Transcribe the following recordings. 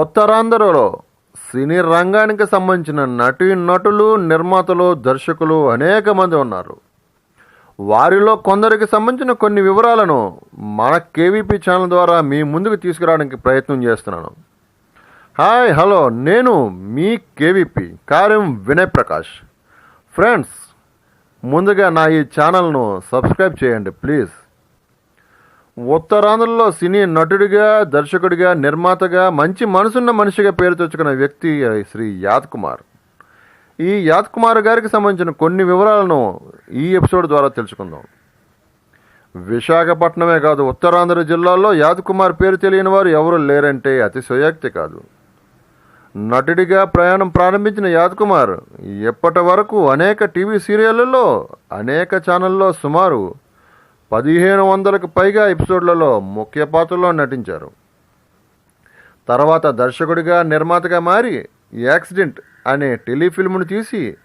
ఉత్తరాంధ్రలో సినీ రంగానికి సంబంధించిన నటీ నటులు నిర్మాతలు దర్శకులు అనేక మంది ఉన్నారు. వారిలో కొందరికి సంబంధించిన కొన్ని వివరాలను మన కేవీపీ ఛానల్ ద్వారా మీ ముందుకు తీసుకురావడానికి ప్రయత్నం చేస్తున్నాను. హాయ్ హలో నేను మీ కేవీపీ కార్యం వినయ్ ప్రకాష్ ఫ్రెండ్స్ ముందుగా నా ఈ ఛానల్ను సబ్స్క్రైబ్ చేయండి ప్లీజ్. ఉత్తరాంధ్రలో సినీ నటుడిగా దర్శకుడిగా నిర్మాతగా మంచి మనసున్న మనిషిగా పేరు తెచ్చుకున్న వ్యక్తి శ్రీ యాద్ కుమార్. ఈ యాద్ కుమార్ గారికి సంబంధించిన కొన్ని వివరాలను ఈ ఎపిసోడ్ ద్వారా తెలుసుకుందాం. విశాఖపట్నమే కాదు ఉత్తరాంధ్ర జిల్లాలో యాద్ కుమార్ పేరు తెలియని వారు ఎవరు లేరంటే అతిశయోక్తి కాదు. నటుడిగా ప్రయాణం ప్రారంభించిన యాద్ కుమార్ ఎప్పటి వరకు అనేక టీవీ సీరియళ్ళలో అనేక ఛానల్లో సుమారు పదిహేను వందలకు పైగా ఎపిసోడ్లలో ముఖ్య పాత్రలో నటించారు. తర్వాత దర్శకుడిగా నిర్మాతగా మారి యాక్సిడెంట్ అనే టెలిఫిల్మ్ను తీసి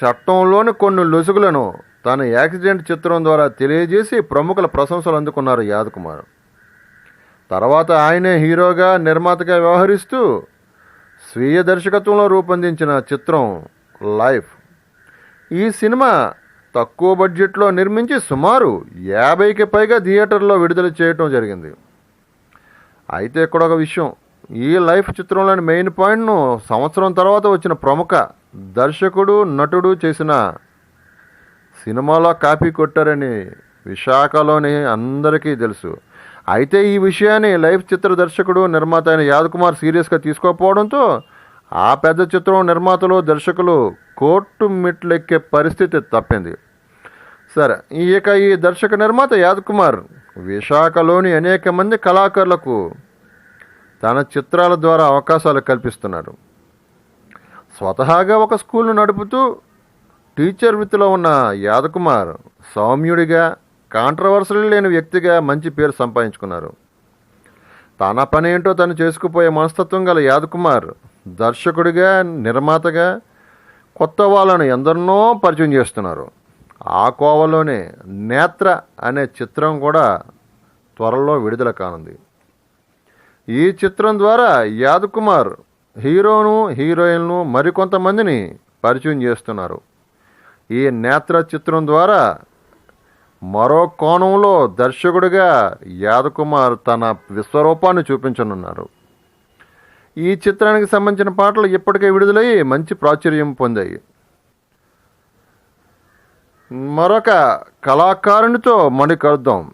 చట్టంలోని కొన్ని లొసుగులను తన యాక్సిడెంట్ చిత్రం ద్వారా తెలియజేసి ప్రముఖుల ప్రశంసలు అందుకున్నారు యాదకుమార్. తర్వాత ఆయనే హీరోగా నిర్మాతగా వ్యవహరిస్తూ స్వీయ దర్శకత్వంలో రూపొందించిన చిత్రం లైఫ్. ఈ సినిమా తక్కువ బడ్జెట్లో నిర్మించి సుమారు యాభైకి పైగా థియేటర్లో విడుదల చేయటం జరిగింది. అయితే ఇక్కడ ఒక విషయం. ఈ లైఫ్ చిత్రంలోని మెయిన్ పాయింట్ను సంవత్సరం తర్వాత వచ్చిన ప్రముఖ దర్శకుడు నటుడు చేసిన సినిమాలో కాపీ కొట్టారని విశాఖలోని అందరికీ తెలుసు. అయితే ఈ విషయాన్ని లైఫ్ చిత్ర దర్శకుడు నిర్మాత అయిన యాదకుమార్ సీరియస్గా తీసుకోకపోవడంతో ఆ పెద్ద చిత్రం నిర్మాతలు దర్శకులు కోర్టు మెట్లెక్కే పరిస్థితి తప్పింది. సరే ఇక ఈ దర్శక నిర్మాత యాద్ కుమార్ విశాఖలోని అనేక మంది కళాకారులకు తన చిత్రాల ద్వారా అవకాశాలు కల్పిస్తున్నారు. స్వతహాగా ఒక స్కూల్ను నడుపుతూ టీచర్ వృత్తిలో ఉన్న యాదకుమార్ సౌమ్యుడిగా కాంట్రవర్సరీ లేని వ్యక్తిగా మంచి పేరు సంపాదించుకున్నారు. తన పని ఏంటో తను చేసుకుపోయే మనస్తత్వం గల యాదకుమార్ దర్శకుడిగా నిర్మాతగా కొత్త వాళ్ళను ఎందరినో పరిచయం చేస్తున్నారు. ఆ కోవలోనే నేత్ర అనే చిత్రం కూడా త్వరలో విడుదల కానుంది. ఈ చిత్రం ద్వారా యాదకుమార్ హీరోను హీరోయిన్ను మరికొంతమందిని పరిచయం చేస్తున్నారు. ఈ నేత్ర చిత్రం ద్వారా మరో కోణంలో దర్శకుడిగా యాదకుమార్ తన విశ్వరూపాన్ని చూపించనున్నారు. ఈ చిత్రానికి సంబంధించిన పాటలు ఇప్పటికే విడుదలయ్యి మంచి ప్రాచుర్యం పొందాయి. మరొక కళాకారునితో మడి కలుద్దాం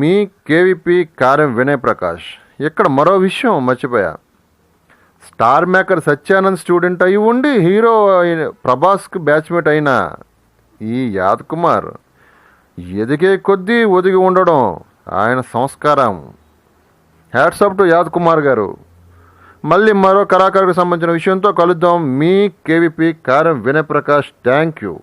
మీ కేవీపీ కార్యం వినయ్ ప్రకాష్. ఇక్కడ మరో విషయం మర్చిపోయా. స్టార్ మేకర్ సత్యానంద్ స్టూడెంట్ అయి ఉండి హీరో అయిన ప్రభాస్కి బ్యాచ్మేట్ అయిన ఈ యాద్ కుమార్ ఎదిగే కొద్దీ ఒదిగి ఉండడం ఆయన సంస్కారం. హ్యాట్సప్ టు యాద్ కుమార్ గారు. మళ్ళీ మరో కళాకారుడికి సంబంధించిన విషయంతో కలుద్దాం. మీ కేవీపీ కారం వినయ్ ప్రకాష్. Thank you